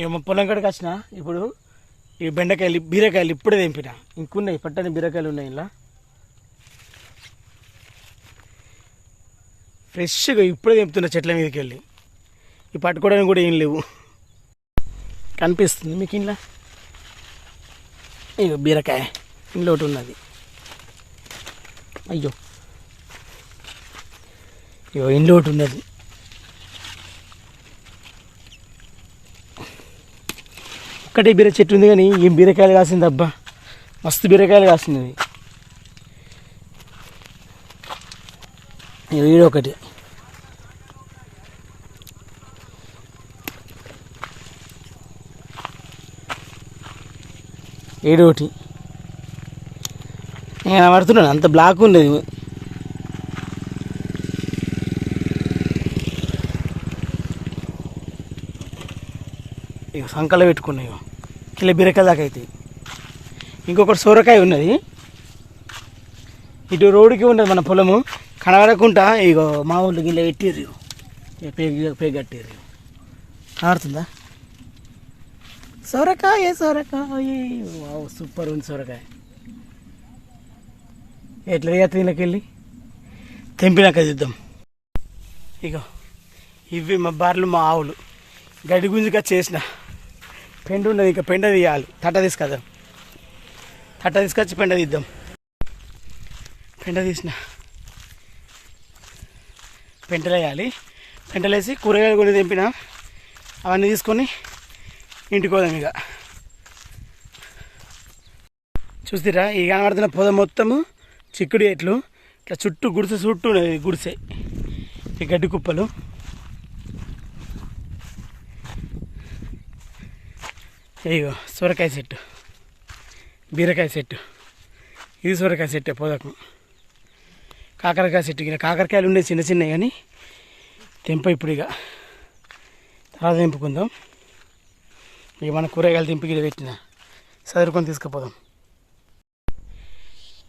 ఏమో మా పొలం కాడికి వచ్చిన ఇప్పుడు ఈ బెండకాయలు బీరకాయలు ఇప్పుడే తెంపిన. ఇంకున్నాయి పట్టని బీరకాయలు ఉన్నాయి ఇలా ఫ్రెష్గా ఇప్పుడే తెంపుతున్న చెట్ల మీదకి వెళ్ళి ఈ పట్టుకోవడానికి కూడా ఏం లేవు. కనిపిస్తుంది మీకు ఇంట్లో ఇక బీరకాయ ఇంట్లో ఒకటి ఉన్నది. అయ్యో. ఇగో ఇంట్లో ఒకటి ఉన్నది. ఒక్కటే బీర చెట్టు ఉంది కానీ ఏం బీరకాయలు కాసింది అబ్బా. మస్తు బీరకాయలు కాసింది ఇగో ఒకటి. ఏడు ఒకటి. నేను పడుతున్నాను. అంత బ్లాక్ ఉండేది. ఇక సంకలో పెట్టుకున్నాయి కిలో బీరకాయ దాకా అవుతాయి ఇంకొకటి సొరకాయ ఉన్నది. ఇటు రోడ్డుకి ఉన్నది మన పొలము. కనబడకుండా ఇగో మా ఊళ్ళో గిల్ల పెట్టిర్రు. పేగ పేగి కట్టిర్రు. ఆడుతుందా సొరకాయ సొరకాయ. వావ్ సూపర్ ఉంది సొరకాయ. ఎట్లా చేస్తుంది తినకెళ్ళి తెంపినాక చూద్దాం. ఇగో ఇవి మా బార్లు మా ఆవులు. గడి గుంజుగా చేసిన. పెండు ఉన్నది ఇంకా పెండ తీయాలి. తట్ట తీసుకొద్దాం. తట్ట తీసుకొచ్చి పెండ తీద్దాం. పెండ తీసిన. పెంటలు వేయాలి పెంటలు వేసి కూరగాయలు కొన్ని తెంపిన. అవన్నీ తీసుకొని ఇంటికి పోదాం ఇక. చూస్తారా ఈ కనబడుతున్న పొద మొత్తము చిక్కుడు ఎట్లు ఇట్లా చుట్టూ గుడిసె చుట్టూ ఉన్నది గుడిసె. ఈ గడ్డి కుప్పలు. ఇగో సొరకాయ చెట్టు బీరకాయ చెట్టు ఇది సొరకాయ చెట్టే పోదకం. కాకరకాయ చెట్టు ఇక కాకరకాయలు ఉండే చిన్న చిన్నవి కానీ తెంప ఇప్పుడు ఇక. తర్వాత తెంపుకుందాం. ఇక మన కూరగాయలు తెంపి గిడ పెట్టిన. చదువుకొని తీసుకుపోదాం.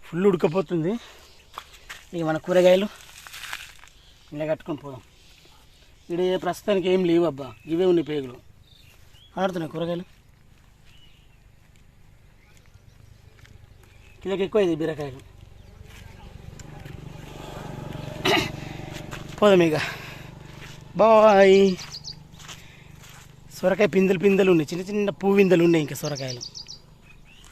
ఫుల్ ఉడకపోతుంది. ఇక మన కూరగాయలు ఇలా కట్టుకొని పోదాం. ఇక్కడ ప్రస్తుతానికి ఏం లేవు అబ్బా ఇవే ఉన్నాయి పేగులు. ఆడుతున్నాయి కూరగాయలు? కిలోకి ఎక్కువ ఇది బీరకాయలు పోదాం ఇక. బాయ్. సొరకాయ పిందెలు పిందెలు ఉన్నాయి. చిన్న చిన్న పువ్విందలు ఉన్నాయి ఇంకా సొరకాయలు.